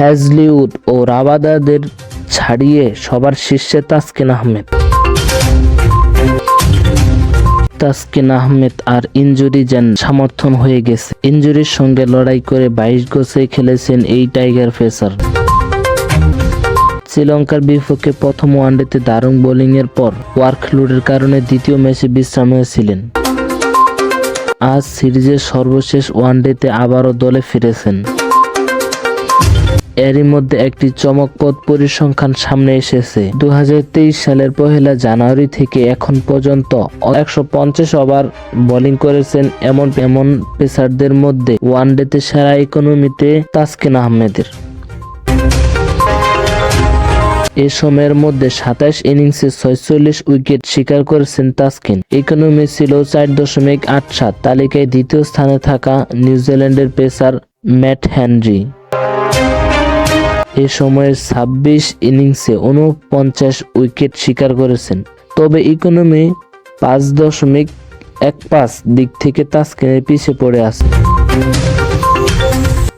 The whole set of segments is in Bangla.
হ্যাজলিউড ও রাবাদাদের ছাড়িয়ে সবার শীর্ষে তাসকিন আহমেদ। তাসকিন আহমেদ আর ইনজুরি যেন সমর্থন হয়ে গেছে। ইনজুরির সঙ্গে লড়াই করে বাইশ গোছে খেলেছেন এই টাইগার ফেসার। শ্রীলঙ্কার বিপক্ষে প্রথম ওয়ানডেতে দারুণ বোলিংয়ের পর ওয়ার্কলোডের কারণে দ্বিতীয় ম্যাচে বিশ্রাম হয়েছিলেন আজ সিরিজের সর্বশেষ ওয়ানডেতে আবারও দলে ফিরেছেন। এরই মধ্যে একটি চমকপ্রদ পরিসংখ্যান সামনে এসেছে। দু হাজার তেইশ সালের পহেলা জানুয়ারি থেকে এখন পর্যন্ত একশো পঞ্চাশ ওভার বোলিং করেছেন এমন এমন পেসারদের মধ্যে ওয়ানডেতে সেরা ইকোনমিতে তাসকিন আহমেদের। এ সময়ের মধ্যে সাতাশ ইনিংসে ছয়চল্লিশ উইকেট শিকার করেছেন তাসকিন। ইকোনমি ছিল চার দশমিক আট সাত তালিকায় দ্বিতীয় স্থানে থাকা নিউজিল্যান্ডের পেসার ম্যাট হেনরি। এ সময়ের ছাব্বিশ ইনিংসে উনপঞ্চাশ উইকেট শিকার করেছেন। তবে ইকোনমি পাঁচ দশমিক এক পাঁচ দিক থেকে তাসকিনের পিছিয়ে পড়ে আছে।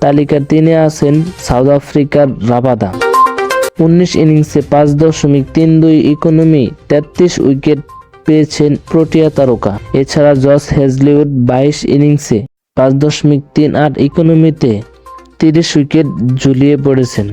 তালিকার তিনি আছেন সাউথ আফ্রিকার রাবাদা উনিশ ইনিংসে পাঁচ দশমিক তিন দুই ইকোনমি তেত্রিশ উইকেট পেয়েছেন প্রোটিয়া তারকা। এছাড়া জস হেজলিউড বাইশ ইনিংসে পাঁচ দশমিক তিন আট ইকোনমিতে তিরিশ উইকেট ঝুলিয়ে পড়েছেন।